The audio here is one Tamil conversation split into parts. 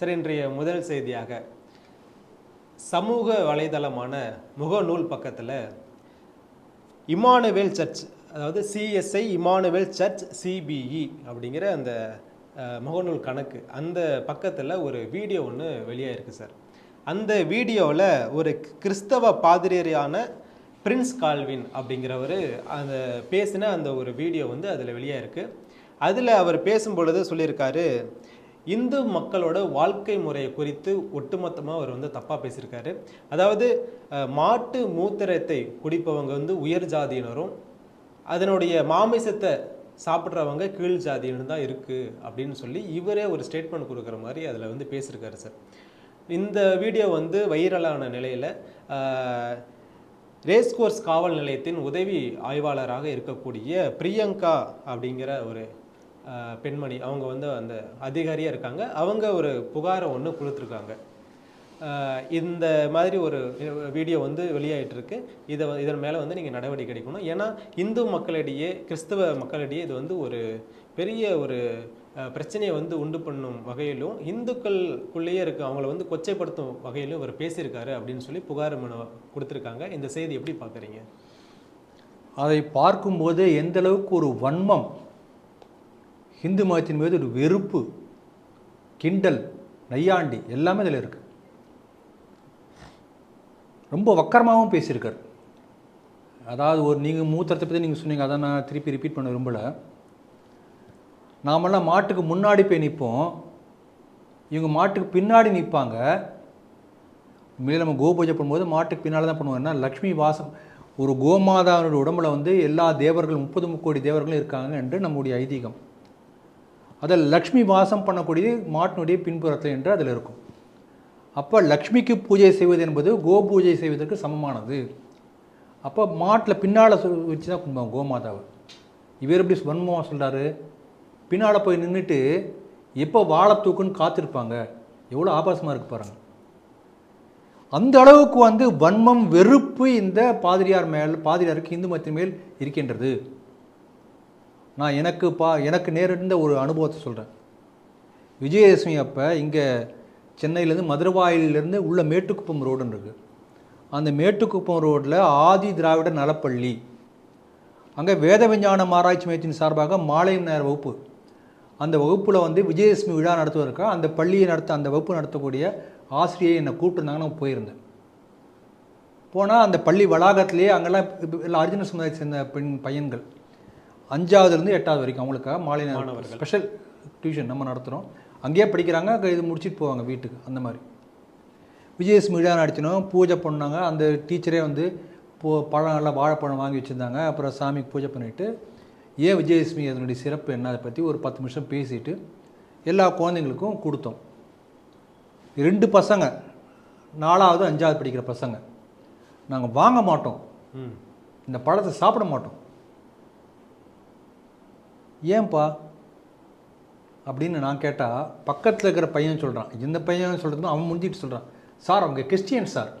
சரி இன்றைய முதல் செய்தியாக சமூக வலைதளமான முகநூல் பக்கத்தில் இமானுவேல் சர்ச் அதாவது சிஎஸ்ஐ இமானுவேல் சர்ச் சிபிஇ அப்படிங்கிற அந்த முகநூல் கணக்கு. அந்த பக்கத்தில் ஒரு வீடியோ ஒன்று வெளியாயிருக்கு சார். அந்த வீடியோவில் ஒரு கிறிஸ்தவ பாதிரியான பிரின்ஸ் கால்வின் அப்படிங்கிறவர் அந்த பேசின அந்த ஒரு வீடியோ வந்து அதில் வெளியாயிருக்கு. அதில் அவர் பேசும்பொழுது சொல்லியிருக்காரு இந்து மக்களோட வாழ்க்கை முறையை குறித்து ஒட்டுமொத்தமாக அவர் வந்து தப்பாக பேசியிருக்காரு. அதாவது மாட்டு மூத்திரத்தை குடிப்பவங்க வந்து உயர் ஜாதியினரும் அதனுடைய மாமிசத்தை சாப்பிட்றவங்க கீழ் ஜாதியினர் தான் இருக்குது அப்படின்னு சொல்லி இவரே ஒரு ஸ்டேட்மெண்ட் கொடுக்குற மாதிரி அதில் வந்து பேசியிருக்காரு சார். இந்த வீடியோ வந்து வைரலான நிலையில் ரேஸ் கோர்ஸ் காவல் நிலையத்தின் உதவி ஆய்வாளராக இருக்கக்கூடிய பிரியங்கா அப்படிங்கிற ஒரு பெண்மணி அவங்க வந்து அந்த அதிகாரியாக இருக்காங்க. அவங்க ஒரு புகாரை ஒன்று கொடுத்துருக்காங்க. இந்த மாதிரி ஒரு வீடியோ வந்து வெளியாகிட்டுருக்கு இதை இதன் மேலே வந்து நீங்கள் நடவடிக்கை எடுக்கணும். ஏன்னா இந்து மக்களிடையே கிறிஸ்தவ மக்களிடையே இது வந்து ஒரு பெரிய ஒரு பிரச்சனையை வந்து உண்டு பண்ணும் வகையிலும் இந்துக்களுக்குள்ளேயே இருக்க அவங்கள வந்து கொச்சைப்படுத்தும் வகையிலும் இவர் பேசியிருக்காரு அப்படின்னு சொல்லி புகார் மனு கொடுத்துருக்காங்க. இந்த செய்தி எப்படி பார்க்குறீங்க? அதை பார்க்கும்போது எந்த அளவுக்கு ஒரு வன்மம் ஹிந்து மதத்தின் மீது ஒரு வெறுப்பு கிண்டல் நையாண்டி எல்லாமே அதில் இருக்கு. ரொம்ப வக்கரமாகவும் பேசியிருக்கார். அதாவது ஒரு நீங்கள் மூத்திரத்தை பற்றி நீங்கள் சொன்னீங்க அதை நான் திருப்பி ரிப்பீட் பண்ண விரும்பலை. நாமெல்லாம் மாட்டுக்கு முன்னாடி போய் நிற்போம். இவங்க மாட்டுக்கு பின்னாடி நிற்பாங்க. உண்மையிலே நம்ம கோபூஜை பண்ணும்போது மாட்டுக்கு பின்னால் தான் பண்ணுவோம். ஏன்னா லக்ஷ்மி வாசம் ஒரு கோமாதாவினுடைய உடம்புல வந்து எல்லா தேவர்களும் முப்பது முக்கோடி தேவர்களும் இருக்காங்க என்று நம்முடைய ஐதீகம். அதில் லக்ஷ்மி வாசம் பண்ணக்கூடிய மாட்டினுடைய பின்புறத்தில் என்று அதில் இருக்கும். அப்போ லக்ஷ்மிக்கு பூஜை செய்வது என்பது கோ பூஜை செய்வதற்கு சமமானது. அப்போ மாட்டில் பின்னால் வச்சு தான் கும்பிடுவாங்க கோமாதாவை. இவர் எப்படி வன்மமாக சொல்கிறாரு பின்னால் போய் நின்றுட்டு எப்போ வாழை தூக்குன்னு காத்திருப்பாங்க? எவ்வளோ ஆபாசமாக இருக்கு பாருங்க. அந்த அளவுக்கு வந்து வன்மம் வெறுப்பு இந்த பாதிரியார் மேல் பாதிரியாருக்கு இந்து மதத்தின் மேல் இருக்கின்றது. நான் எனக்கு பா எனக்கு நேரிருந்த ஒரு அனுபவத்தை சொல்கிறேன் விஜயதசமி அப்போ இங்கே சென்னையிலேருந்து மதுரவாயிலிருந்து உள்ள மேட்டுக்குப்பம் ரோடுன்னு இருக்குது அந்த மேட்டுக்குப்பம் ரோட்டில் ஆதி திராவிட நலப்பள்ளி. அங்கே வேத விஞ்ஞானம் ஆராய்ச்சி மையத்தின் சார்பாக மாலை நேர வகுப்பு. அந்த வகுப்பில் வந்து விஜயதசமி விழா நடத்துவதற்காக அந்த பள்ளியை நடத்த அந்த வகுப்பு நடத்தக்கூடிய ஆசிரியை என்னை கூப்பிட்டுருந்தாங்க நான் போயிருந்தேன். போனால் அந்த பள்ளி வளாகத்திலேயே அங்கெல்லாம் இப்ப எல்லாம் அர்ஜுன சமுதாயத்தை சேர்ந்த பெண் பையன்கள். அஞ்சாவதுலேருந்து எட்டாவது வரைக்கும் அவங்களுக்காக மாலை மாணவர்கள். ஸ்பெஷல் டியூஷன் நம்ம நடத்துகிறோம் அங்கேயே படிக்கிறாங்க இது முடிச்சுட்டு போவாங்க வீட்டுக்கு அந்த மாதிரி. விஜயதசமி விழா நடத்தினோம் பூஜை பண்ணாங்க. அந்த டீச்சரே வந்து போ பழம் எல்லாம் வாழைப்பழம் வாங்கி வச்சுருந்தாங்க. அப்புறம் சாமிக்கு பூஜை பண்ணிவிட்டு ஏன் விஜயதசமி அதனுடைய சிறப்பு என்ன அதை பற்றி ஒரு பத்து நிமிஷம் பேசிட்டு எல்லா குழந்தைங்களுக்கும் கொடுத்தோம். ரெண்டு பசங்க நாலாவது அஞ்சாவது படிக்கிற பசங்க. நாங்கள் வாங்க மாட்டோம். இந்த பழத்தை சாப்பிட மாட்டோம். ஏன்பா? அப்படின்னு நான் கேட்டால் பக்கத்தில் இருக்கிற பையன் சொல்கிறான் இந்த பையன் சொல்கிறது அவன் முடிஞ்சிட்டு சொல்கிறான் சார் அவங்க கிறிஸ்டியன் சார்.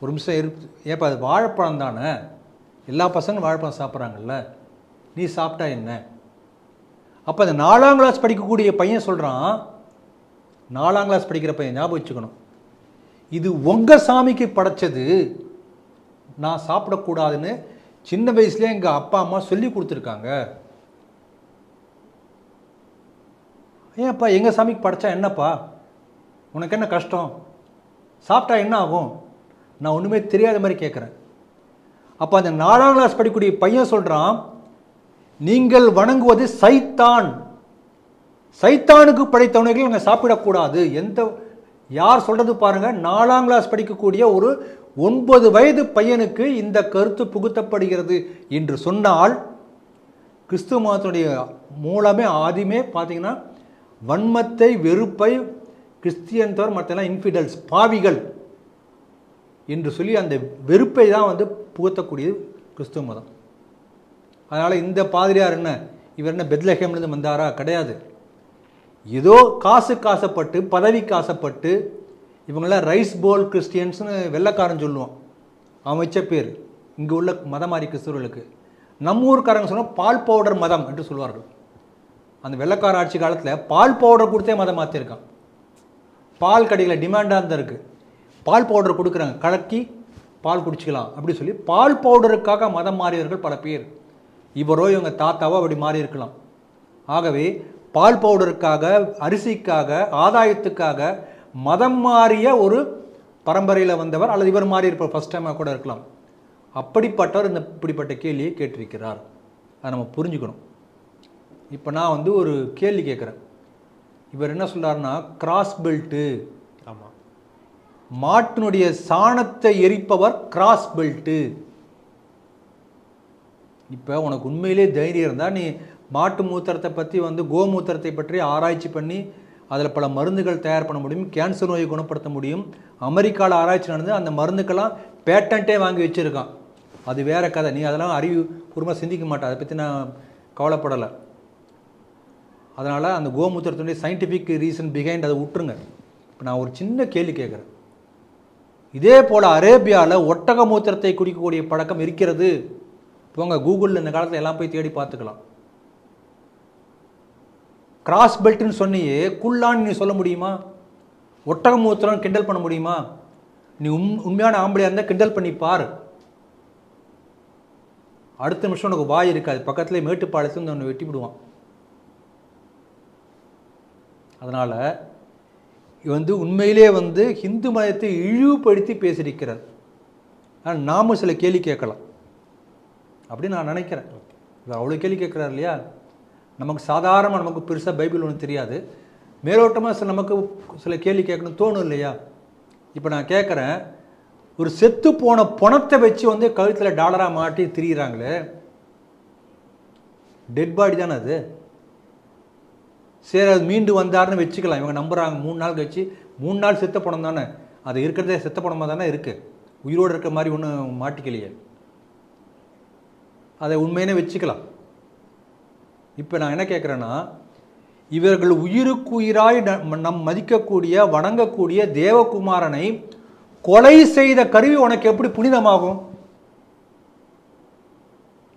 ஒரு நிமிஷம் இரு ஏப்பா அது வாழைப்பழம் தானே? எல்லா பசங்களும் வாழைப்பழம் சாப்பிட்றாங்கல்ல? நீ சாப்பிட்டா என்ன? அப்போ அந்த நாலாம் கிளாஸ் படிக்கக்கூடிய பையன் சொல்கிறான் நாலாம் கிளாஸ் படிக்கிற பையன் ஞாபகம் வச்சுக்கணும். இது உங்கள் சாமிக்கு படைச்சது. நான் சாப்பிடக்கூடாதுன்னு சின்ன வயசுலேயே எங்கள் அப்பா அம்மா சொல்லி கொடுத்துருக்காங்க. ஏன்ப்பா எங்கள் சாமிக்கு படைச்சா என்னப்பா? உனக்கு என்ன கஷ்டம்? சாப்பிட்டா என்ன ஆகும்? நான் ஒன்றுமே தெரியாத மாதிரி கேட்குறேன் அப்போ அந்த நாலாம் கிளாஸ் படிக்கக்கூடிய பையன் சொல்கிறான் நீங்கள் வணங்குவது சைத்தான். சைத்தானுக்கு படைத்தவனைகள் நாங்கள் சாப்பிடக்கூடாது. எந்த யார் சொல்கிறது பாருங்கள் நாலாம் கிளாஸ் படிக்கக்கூடிய ஒரு ஒன்பது வயது பையனுக்கு இந்த கருத்து புகுத்தப்படுகிறது என்று சொன்னால் கிறிஸ்துவ மதத்தினுடைய மூலமே ஆதிமே பார்த்தீங்கன்னா வன்மத்தை வெறுப்பை கிறிஸ்தியன் தவிர மற்றெல்லாம் இன்ஃபிடல்ஸ் பாவிகள் என்று சொல்லி அந்த வெறுப்பை தான் வந்து புகுத்தக்கூடியது கிறிஸ்துவ மதம். அதனால் இந்த பாதிரியார் என்ன? இவர் என்ன பெத்லஹேம்லேருந்து வந்தாரா? கிடையாது. ஏதோ காசு காசப்பட்டு பதவிக்கு ஆசைப்பட்டு இவங்களாம் ரைஸ் போல் கிறிஸ்டியன்ஸ்னு வெள்ளைக்காரன் சொல்லுவான். அவன் வச்ச பேர். இங்கே உள்ள மதமாரி கிறிஸ்தவர்களுக்கு. நம்ம ஊருக்காரங்க சொன்னால் பால் பவுடர் மதம் என்று சொல்வார்கள். அந்த வெள்ளக்கார ஆட்சி காலத்தில் பால் பவுடர் கொடுத்தே மதம் மாற்றிருக்கான் பால் கடையில் டிமாண்டாக இருந்தால் இருக்குது பால் பவுடர் கொடுக்குறாங்க. கலக்கி பால் குடிச்சிக்கலாம் அப்படி சொல்லி பால் பவுடருக்காக மதம் மாறியவர்கள் பல பேர். இவரோ இவங்க தாத்தாவோ அப்படி மாறி இருக்கலாம். ஆகவே பால் பவுடருக்காக அரிசிக்காக ஆதாயத்துக்காக மதம் மாறிய ஒரு பரம்பரையில் வந்தவர் அல்லது இவர் மாறி இருப்பார் ஃபஸ்ட் டைமாக கூட இருக்கலாம். அப்படிப்பட்டவர் இந்த இப்படிப்பட்ட கேள்வியை கேட்டிருக்கிறார். அதை நம்ம புரிஞ்சுக்கணும். இப்போ நான் வந்து ஒரு கேள்வி கேட்குறேன். இவர் என்ன சொல்றாருன்னா கிராஸ் பெல்ட்டு ஆமாம் மாட்டினுடைய சாணத்தை எரிப்பவர் கிராஸ் பெல்ட்டு இப்போ உனக்கு உண்மையிலே தைரியம் இருந்தால் நீ மாட்டு மூத்திரத்தை பற்றி வந்து கோமூத்திரத்தை பற்றி ஆராய்ச்சி பண்ணி அதில் பல மருந்துகள் தயார் பண்ண முடியும் கேன்சர் நோயை குணப்படுத்த முடியும். அமெரிக்காவில் ஆராய்ச்சி நடந்து அந்த மருந்துக்கெல்லாம் பேட்டன்ட்டே வாங்கி வச்சுருக்கான். அது வேற கதை. நீ அதெல்லாம் அறிவு பூர்வமாக சிந்திக்க மாட்டேன். அதை பற்றி நான் கவலைப்படலை. அதனால் அந்த கோமூத்திரத்தினுடைய சயின்டிஃபிக் ரீசன் பிஹைண்ட் அதை விட்டுருங்க. இப்போ நான் ஒரு சின்ன கேள்வி கேட்குறேன். இதே போல் அரேபியாவில் ஒட்டக மூத்திரத்தை குடிக்கக்கூடிய பழக்கம் இருக்கிறது. போங்க கூகுளில் இந்த காலத்தில் எல்லாம் போய் தேடி பார்த்துக்கலாம். கிராஸ் பெல்ட்னு சொன்னியே குள்ளான்னு நீ சொல்ல முடியுமா? ஒட்டக மூத்திரம் கிண்டல் பண்ண முடியுமா? நீ உண் உண்மையான ஆம்பளையாக இருந்தால் கிண்டல் பண்ணி பாரு. அடுத்த நிமிஷம் உனக்கு வாய் இருக்காது. பக்கத்துலேயே மேட்டுப்பாளையத்தில் வந்து வெட்டி விடுவான். அதனால் வந்து உண்மையிலே வந்து ஹிந்து மதத்தை இழிவுபடுத்தி பேசியிருக்கிறார். ஆனால் நாமும் சில கேள்வி கேட்கலாம். அப்படின்னு நான் நினைக்கிறேன். இவர் அவ்வளோ கேள்வி கேட்குறாரு இல்லையா? நமக்கு சாதாரணமாக நமக்கு பெருசாக பைபிள் ஒன்றும் தெரியாது. மேலோட்டமாக சில நமக்கு சில கேள்வி கேட்கணும் தோணும் இல்லையா? இப்போ நான் கேட்குறேன் ஒரு செத்து போன பணத்தை வச்சு வந்து கழுத்தில் டாலராக மாட்டி திரியிறாங்களே. டெட் பாடி தானே அது? சரி அது மீண்டு வந்தாருன்னு வச்சுக்கலாம். இவங்க நம்புகிறாங்க மூணு நாள் கழிச்சு மூணு நாள் செத்த பணம் தானே? அது இருக்கிறதே செத்த பணமாக தானே இருக்குது உயிரோடு இருக்கிற மாதிரி ஒன்றும் மாட்டிக்கலையே. அதை உண்மையினே வச்சுக்கலாம். இப்போ நான் என்ன கேட்குறேன்னா இவர்கள் உயிருக்குயிராய் நம் நம் மதிக்கக்கூடிய வணங்கக்கூடிய தேவகுமாரனை கொலை செய்த கருவி உனக்கு எப்படி புனிதமாகும்?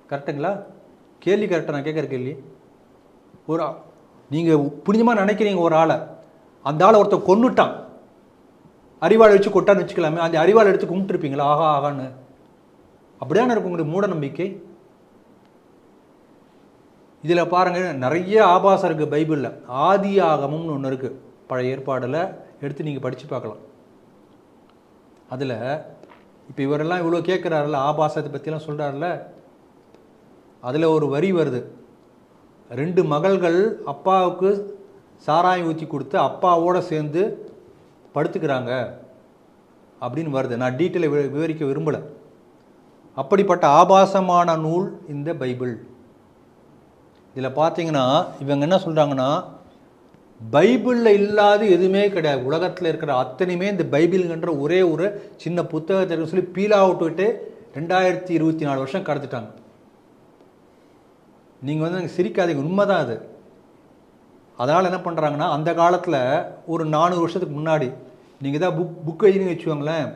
கரெக்டுங்களா? கேள்வி கரெக்டாக நான் கேட்குற கேள்வி. ஒரு நீங்கள் புனிதமாக நினைக்கிறீங்க ஒரு ஆளை. அந்த ஆளை ஒருத்தன் கொன்னுட்டான். அறிவாளை வச்சு கொட்டான்னு வச்சுக்கலாமே. அந்த அறிவாளை எடுத்து கும்பிட்டுருப்பீங்களா? ஆகா ஆகான்னு அப்படியான இருக்கும் உங்களுடைய மூட நம்பிக்கை? இதில் பாருங்கள் நிறைய ஆபாசம் இருக்குது பைபிளில். ஆதி ஆகமம்னு ஒன்று இருக்குது பழைய ஏற்பாடில் எடுத்து நீங்கள் படித்து பார்க்கலாம். அதில் இப்போ இவரெல்லாம் இவ்வளோ கேட்குறாருல ஆபாசத்தை பற்றிலாம் சொல்கிறாருல அதில் ஒரு வரி வருது. ரெண்டு மகள்கள் அப்பாவுக்கு சாராயம் ஊற்றி கொடுத்து அப்பாவோட சேர்ந்து படுத்துக்கிறாங்க அப்படின்னு வருது. நான் டீட்டெயிலை விவரிக்க விரும்பலை. அப்படிப்பட்ட ஆபாசமான நூல் இந்த பைபிள். இதில் பார்த்தீங்கன்னா இவங்க என்ன சொல்கிறாங்கன்னா பைபிளில் இல்லாத எதுவுமே கிடையாது. உலகத்தில் இருக்கிற அத்தனையுமே இந்த பைபிள்ங்கிற ஒரே ஒரு சின்ன புத்தகத்தை சொல்லி பீலா விட்டுக்கிட்டு ரெண்டாயிரத்தி இருபத்தி நாலு வருஷம் கடத்திட்டாங்க. நீங்கள் வந்து எனக்கு சிரிக்காதீங்க. உண்மைதான் அது. அதனால் என்ன பண்ணுறாங்கன்னா அந்த காலத்தில் ஒரு நானூறு வருஷத்துக்கு முன்னாடி நீங்கள் தான் புக் புக் எழுதினு வச்சுக்கோங்களேன்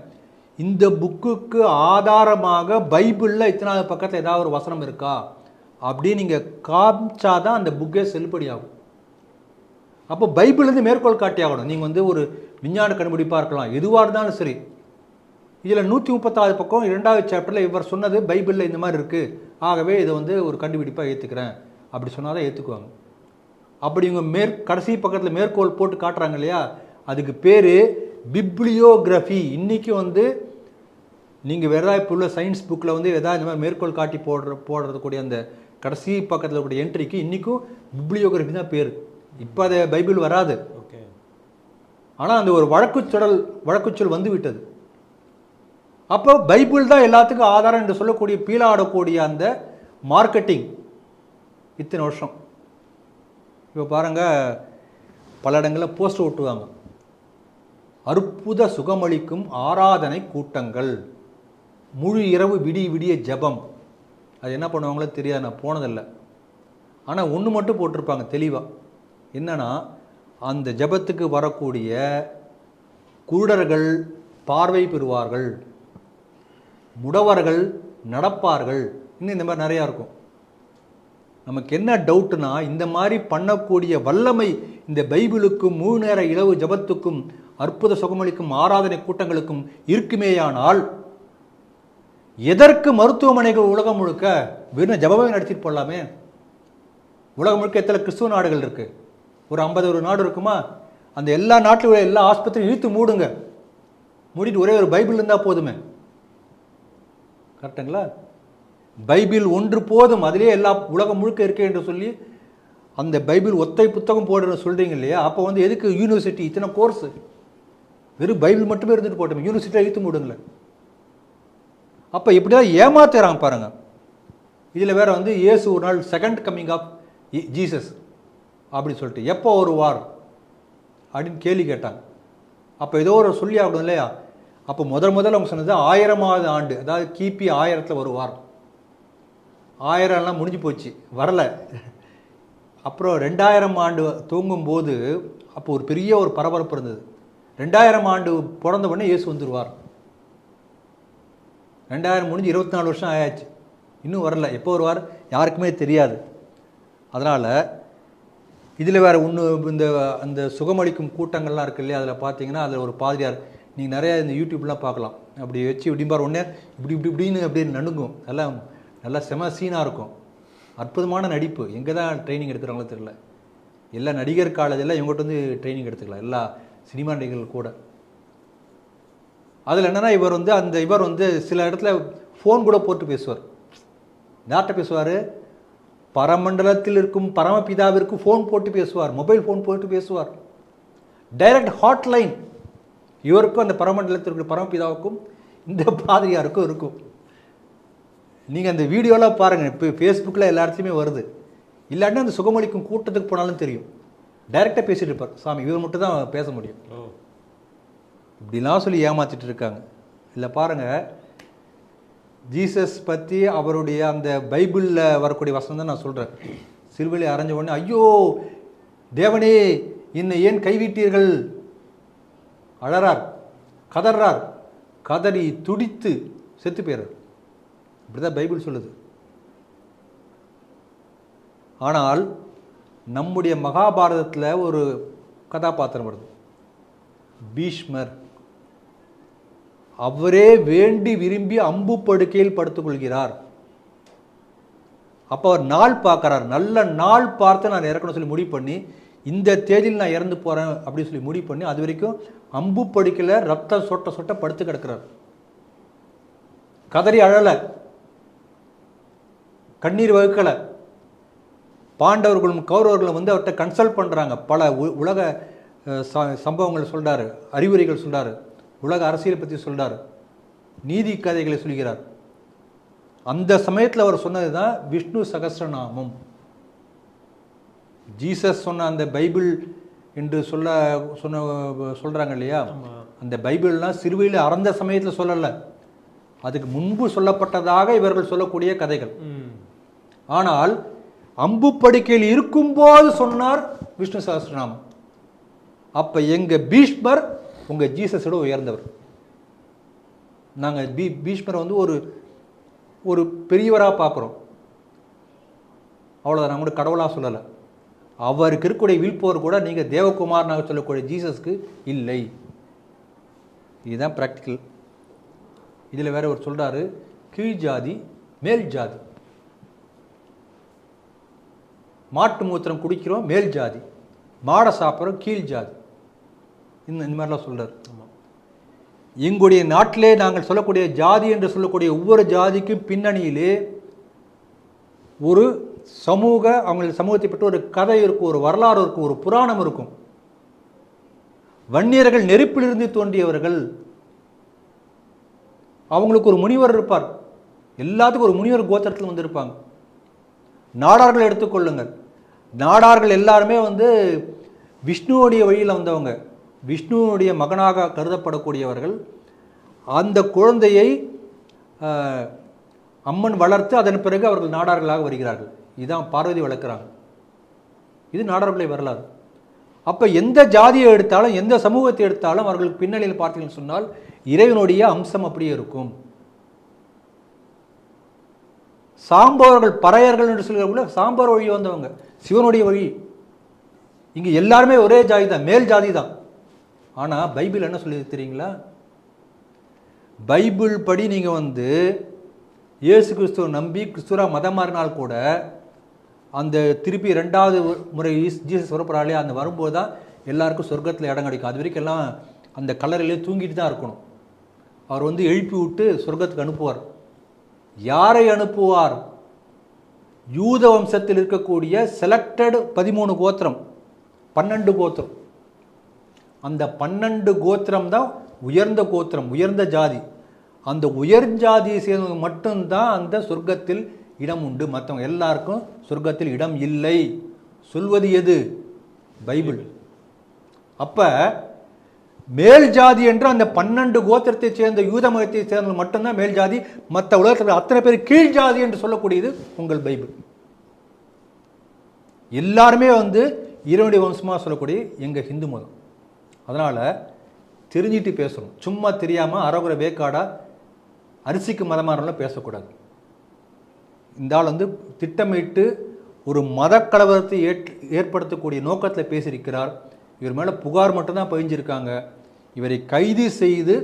இந்த புக்குக்கு ஆதாரமாக பைபிளில் இத்தனாவது பக்கத்தில் ஏதாவது ஒரு வசனம் இருக்கா? அப்படியே நீங்கள் காமிச்சாதான் அந்த புக்கே செல்லுபடி ஆகும் அப்போ பைபிள்லேருந்து மேற்கோள் காட்டி ஆகணும் நீங்கள் வந்து ஒரு விஞ்ஞான கண்டுபிடிப்பாக இருக்கலாம். எதுவாக இருந்தாலும் சரி. இதில் நூற்றி முப்பத்தாறு பக்கம் இரண்டாவது சாப்டரில் இவர் சொன்னது பைபிளில் இந்த மாதிரி இருக்குது ஆகவே இதை வந்து ஒரு கண்டுபிடிப்பாக ஏற்றுக்கிறேன் அப்படி சொன்னால் தான் ஏற்றுக்குவாங்க அப்படி இவங்க மேற் கடைசி பக்கத்தில் மேற்கோள் போட்டு காட்டுறாங்க இல்லையா? அதுக்கு பேர் பிப்ளியோகிராஃபி. இன்றைக்கி வந்து நீங்கள் வேறு இப்போ உள்ள சயின்ஸ் புக்கில் வந்து எதாவது இந்த மாதிரி மேற்கோள் காட்டி போடுற போடுறதுக்கூடிய அந்த கடைசி பக்கத்தில் கூடிய என்ட்ரிக்கு இன்றைக்கும் பிப்ளியோகிராஃபி தான் பேர். இப்போ அதை பைபிள் வராது. ஓகே. ஆனால் அந்த ஒரு வழக்குச்சொடல் வழக்குச்சொல் வந்து விட்டது அப்போ பைபிள் தான் எல்லாத்துக்கும் ஆதாரம் என்று சொல்லக்கூடிய பீலாடக்கூடிய அந்த மார்க்கெட்டிங் இத்தனை வருஷம். இப்போ பாருங்கள் பல இடங்களில் போஸ்டர் ஒட்டுவாங்க. அற்புத சுகமளிக்கும் ஆராதனை கூட்டங்கள். முழு இரவு விடிய விடிய ஜெபம். அது என்ன பண்ணுவாங்களோ தெரியாது நான் போனதில்லை. ஆனால் ஒன்று மட்டும் போட்டிருப்பாங்க தெளிவாக என்னன்னா அந்த ஜெபத்துக்கு வரக்கூடிய குருடர்கள் பார்வை பெறுவார்கள் முடவர்கள் நடப்பார்கள். இன்னும் இந்த மாதிரி நிறையா இருக்கும். நமக்கு என்ன டவுட்னா இந்த மாதிரி பண்ணக்கூடிய வல்லமை இந்த பைபிளுக்கும் மூணு நேர இளவு ஜபத்துக்கும் அற்புத சுகமளிக்கும் ஆராதனை கூட்டங்களுக்கும் இருக்குமேயானால் எதற்கு மருத்துவமனைகள் உலகம் முழுக்க வெறும் ஜபமே நடத்திட்டு போடலாமே உலகம் முழுக்க எத்தனை கிறிஸ்துவ நாடுகள் இருக்கு? ஒரு ஐம்பது ஒரு நாடு இருக்குமா? அந்த எல்லா நாட்டில் உள்ள எல்லா ஆஸ்பத்திரியும் இழுத்து மூடுங்க. மூடிட்டு ஒரே ஒரு பைபிள் இருந்தால் போதுமே. கரெக்டுங்களா? பைபிள் ஒன்று போதும். அதிலே எல்லா உலகம் முழுக்க இருக்கு என்று சொல்லி அந்த பைபிள் ஒத்தை புத்தகம் போடுற சொல்கிறீங்க இல்லையா? அப்போ வந்து எதுக்கு யூனிவர்சிட்டி இத்தனை கோர்ஸ்? வெறும் பைபிள் மட்டுமே இருந்துட்டு போட்டோம். யூனிவர்சிட்டியில் இழுத்து மூடுங்களேன். அப்போ இப்படி தான் ஏமாத்துறாங்க பாருங்கள் இதில் வேறு வந்து இயேசு ஒரு நாள் செகண்ட் கம்மிங் ஆஃப் ஜீசஸ் அப்படின்னு சொல்லிட்டு எப்போ ஒரு வார்? அப்படின்னு கேள்வி கேட்டாங்க. அப்போ ஏதோ ஒரு சொல்லி ஆகணும் இல்லையா? அப்போ முதல் முதல்ல அவங்க சொன்னது ஆயிரமாவது ஆண்டு அதாவது கிபி ஆயிரத்தில் ஒரு வாரம் ஆயிரம்லாம் முடிஞ்சு போச்சு வரலை. அப்புறம் ரெண்டாயிரம் ஆண்டு தூங்கும்போது அப்போ ஒரு பெரிய ஒரு பரபரப்பு இருந்தது. ரெண்டாயிரம் ஆண்டு பிறந்த உடனே இயேசு வந்துடுவார் ரெண்டாயிரம் முடிஞ்சு இருபத்தி நாலு வருஷம் ஆயாச்சு. இன்னும் வரல. எப்போ வருவார்? யாருக்குமே தெரியாது. அதனால் இதில் வேறு ஒன்று இந்த அந்த சுகமளிக்கும் கூட்டங்கள்லாம் இருக்கு இல்லையா? அதில் பார்த்தீங்கன்னா அதில் ஒரு பாதிரியார். நீங்கள் நிறையா இந்த யூடியூப்லாம் பார்க்கலாம். அப்படி வச்சு இப்படிம்பார் ஒன்றே இப்படி இப்படி இப்படின்னு அப்படியே நடுங்கும். நல்லா நல்லா செம சீனாக இருக்கும். அற்புதமான நடிப்பு. எங்கே தான் ட்ரைனிங் எடுக்கிறாங்களோ தெரியல. எல்லா நடிகர் காலேஜெல்லாம் இவங்ககிட்ட வந்து ட்ரைனிங் எடுத்துக்கலாம். எல்லா சினிமா நடிகர்கள் கூட. அதில் என்னன்னா இவர் வந்து அந்த இவர் வந்து சில இடத்துல ஃபோன் கூட போட்டு பேசுவார். யார்கிட்ட பேசுவார்? பரமண்டலத்தில் இருக்கும் பரமபிதாவிற்கு ஃபோன் போட்டு பேசுவார். மொபைல் ஃபோன் போட்டு பேசுவார். டைரக்ட் ஹாட்லைன் இவருக்கும் அந்த பரமண்டலத்திற்கு பரமபிதாவுக்கும் இந்த பாதிரியாருக்கும் இருக்கும். நீங்கள் அந்த வீடியோலாம் பாருங்கள் இப்போ ஃபேஸ்புக்கில் எல்லா இடத்துலையுமே வருது. இல்லாட்டி அந்த சுகமளிக்கும் கூட்டத்துக்கு போனாலும் தெரியும். டைரெக்டாக பேசிகிட்டு இருப்பார். சாமி இவர் மட்டும் தான் பேச முடியும். ஓ. இப்படிலாம் சொல்லி ஏமாத்திட்டு இருக்காங்க இல்லை பாருங்கள் ஜீசஸ் பற்றி அவருடைய அந்த பைபிளில் வரக்கூடிய வசனம் தான் நான் சொல்கிறேன் சிறுவிலை அரைஞ்ச உடனே ஐயோ தேவனே என்னை ஏன் கைவிட்டீர்கள்? அழறார் கதறார். கதறி துடித்து செத்து போயிறார். இப்படி தான் பைபிள் சொல்லுது. ஆனால் நம்முடைய மகாபாரதத்தில் ஒரு கதாபாத்திரம் வருது. பீஷ்மர். அவரே வேண்டி விரும்பி அம்பு படுக்கையில் படுத்துக்கொள்கிறார். அப்போ அவர் நாள் பார்க்குறார். நல்ல நாள் பார்த்து நான் இறக்கணும் சொல்லி முடிவு பண்ணி இந்த தேதியில் நான் இறந்து போகிறேன் அப்படின்னு சொல்லி முடிவு பண்ணி அது வரைக்கும் அம்பு படுக்கையில் ரத்தம் சொட்ட சொட்ட படுத்து கிடக்கிறார். கதறி அழலை. கண்ணீர் வகுக்கலை. பாண்டவர்களும் கௌரவர்களும் வந்து அவர்கிட்ட கன்சல்ட் பண்ணுறாங்க பல உ- உலக ச- சம்பவங்கள் சொல்கிறாரு அறிவுரைகள் சொல்கிறாரு உலக அரசியலை பற்றி சொல்றாரு. நீதி கதைகளை சொல்கிறார். அந்த சமயத்தில் அவர் சொன்னது தான் விஷ்ணு சகஸ்ரநாமம் ஜீசஸ் சொன்ன அந்த பைபிள் என்று சொல்ல சொன்ன சொல்கிறாங்க இல்லையா. அந்த பைபிள்லாம் சிறுவையில் அறந்த சமயத்தில் சொல்லலை. அதுக்கு முன்பு சொல்லப்பட்டதாக இவர்கள் சொல்லக்கூடிய கதைகள். ஆனால் அம்பு படுக்கையில் இருக்கும்போது சொன்னார் விஷ்ணு சகஸ்ரநாமம் அப்ப எங்க பீஷ்மர் உங்கள் ஜீசஸோட உயர்ந்தவர். நாங்கள் பீ பீஷ்மரை வந்து ஒரு ஒரு பெரியவராக பார்க்குறோம் அவ்வளோதான் நான் கூட கடவுளாக சொல்லலை. அவருக்கு இருக்கக்கூடிய வில்போர் கூட நீங்கள் தேவகுமாரனாக சொல்லக்கூடிய ஜீசஸ்க்கு இல்லை. இதுதான் ப்ராக்டிக்கல் இதில் வேற ஒரு சொல்கிறாரு கீழ் ஜாதி மேல் ஜாதி. மாட்டு மூத்திரம் குடிக்கிறோம் மேல் ஜாதி. மாடை சாப்பிட்றோம் கீழ் ஜாதி. இந்த இந்த மாதிரிலாம் சொல்கிறார் ஆமாம் எங்களுடைய நாட்டிலே நாங்கள் சொல்லக்கூடிய ஜாதி என்று சொல்லக்கூடிய ஒவ்வொரு ஜாதிக்கும் பின்னணியிலே ஒரு சமூக அவங்க சமூகத்தை பற்றி ஒரு கதை இருக்கும் ஒரு வரலாறு இருக்கும் ஒரு புராணம் இருக்கும். வன்னியர்கள் நெருப்பிலிருந்து தோன்றியவர்கள் அவங்களுக்கு ஒரு முனிவர் இருப்பார். எல்லாத்துக்கும் ஒரு முனிவர் கோத்திரத்தில் வந்திருப்பாங்க. நாடார்கள் எடுத்துக்கொள்ளுங்கள் நாடார்கள் எல்லாருமே வந்து விஷ்ணுவோடைய வழியில் வந்தவங்க. விஷ்ணுவனுடைய மகனாக கருதப்படக்கூடியவர்கள் அந்த குழந்தையை அம்மன் வளர்த்து அதன் பிறகு அவர்கள் நாடார்களாக வருகிறார்கள். இதுதான் பார்வதி வளர்க்குறாங்க. இது நாடார்களை வரலாறு. அப்போ எந்த ஜாதியை எடுத்தாலும் எந்த சமூகத்தை எடுத்தாலும் அவர்களுக்கு பின்னணியில் பார்த்தீங்கன்னு சொன்னால் இறைவனுடைய அம்சம் அப்படியே இருக்கும். சாம்பவர்கள் பறையர்கள் என்று சொல்கிறவங்கள சாம்பவர் வழி வந்தவங்க. சிவனுடைய வழி. இங்கே எல்லாருமே ஒரே ஜாதி தான் மேல் ஜாதி தான் ஆனால் பைபிள் என்ன சொல்லுது தெரியுங்களா? பைபிள் படி நீங்கள் வந்து இயேசு கிறிஸ்துவ நம்பி கிறிஸ்துவரா மதம் மாறினால் கூட அந்த திருப்பி ரெண்டாவது முறை ஜீசஸ் வரப்போறாலே அந்த வரும்போது தான் எல்லாருக்கும் சொர்க்கத்தில் இடம் கிடைக்கும். அது வரைக்கும் எல்லாம் அந்த கல்லறையிலே தூங்கிட்டு தான் இருக்கணும். அவர் வந்து எழுப்பி விட்டு சொர்க்கத்துக்கு அனுப்புவார். யாரை அனுப்புவார்? யூத வம்சத்தில் இருக்கக்கூடிய செலக்டட் பதிமூணு கோத்திரம் பன்னெண்டு கோத்திரம். அந்த பன்னெண்டு கோத்திரம் தான் உயர்ந்த கோத்திரம் உயர்ந்த ஜாதி. அந்த உயர் ஜாதியை சேர்ந்தவங்க மட்டும்தான் அந்த சொர்க்கத்தில் இடம் உண்டு. மற்றவங்க எல்லாருக்கும் சொர்க்கத்தில் இடம் இல்லை. சொல்வது எது? பைபிள். அப்போ மேல் ஜாதி என்று அந்த பன்னெண்டு கோத்திரத்தை சேர்ந்த யூத மதத்தை சேர்ந்தவங்க மட்டும்தான் மேல் ஜாதி. மற்ற உலகத்தில் அத்தனை பேர் கீழ் ஜாதி என்று சொல்லக்கூடியது உங்கள் பைபிள். எல்லாருமே வந்து இறைவனுடைய வம்சமாக சொல்லக்கூடிய எங்கள் ஹிந்து மதம். அதனால் தெரிஞ்சிட்டு பேசணும். சும்மா தெரியாமல் அறகுற வேக்காடாக அரிசிக்கு மதமானவர்களாம் பேசக்கூடாது. இந்த ஆள் வந்து திட்டமிட்டு ஒரு மத கலவரத்தை ஏற்று ஏற்படுத்தக்கூடிய நோக்கத்தில் பேசியிருக்கிறார். இவர் மேலே புகார் மட்டும்தான் பதிஞ்சிருக்காங்க. இவரை கைது செய்து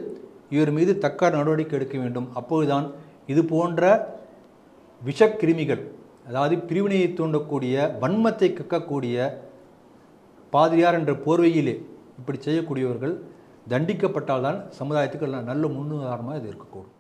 இவர் மீது தக்க நடவடிக்கை எடுக்க வேண்டும். அப்போதுதான் இது போன்ற விஷக்கிருமிகள் அதாவது பிரிவினையை தூண்டக்கூடிய வன்மத்தை கக்கக்கூடிய பாதிரியார் என்ற போர்வையிலே இப்படி செய்யக்கூடியவர்கள் தண்டிக்கப்பட்டால்தான் சமுதாயத்துக்கு நல்ல முன்னுதாரணமாக இது இருக்கக்கூடும்.